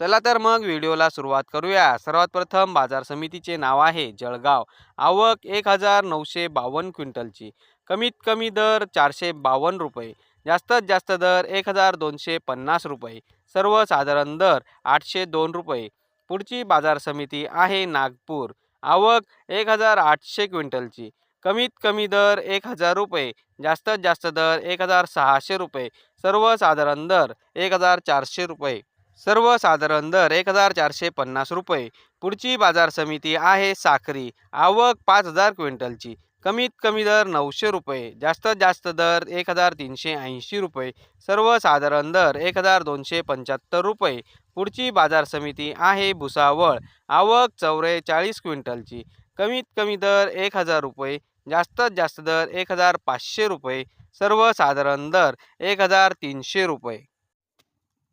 चला तर मग व्हिडिओला सुरुवात करूया. सर्वात प्रथम बाजार समितीचे नाव आहे जळगाव. आवक एक हजार नऊशे बावन्न क्विंटलची. कमीत कमी दर चारशे बावन्न रुपये. जास्तीत जास्त दर एक हजार दोनशे पन्नास रुपये. सर्वसाधारण दर आठशे दोन रुपये. पुढची बाजार समिती आहे नागपूर. आवक एक हजार आठशे क्विंटलची. कमीत कमी दर एक हजार रुपये. जास्तीत जास्त दर एक हजार सहाशे रुपये. सर्वसाधारण दर एक हजार चारशे रुपये. सर्वसाधारण दर एक हजार चारशे पन्नास रुपये. पुढची बाजार समिती आहे साखरी. आवक पाच हजार क्विंटलची. कमीत कमी दर नऊशे रुपये. जास्तीत जास्त दर एक हजार तीनशे ऐंशी रुपये. सर्वसाधारण दर एक हजार दोनशे पंच्याहत्तर रुपये. पुढची बाजार समिती आहे भुसावळ. आवक चौवेचाळीस क्विंटलची. कमीत कमी दर एक हजार रुपये. जास्तीत जास्त दर एक हजार पाचशे रुपये. सर्वसाधारण दर एक हजार तीनशे रुपये.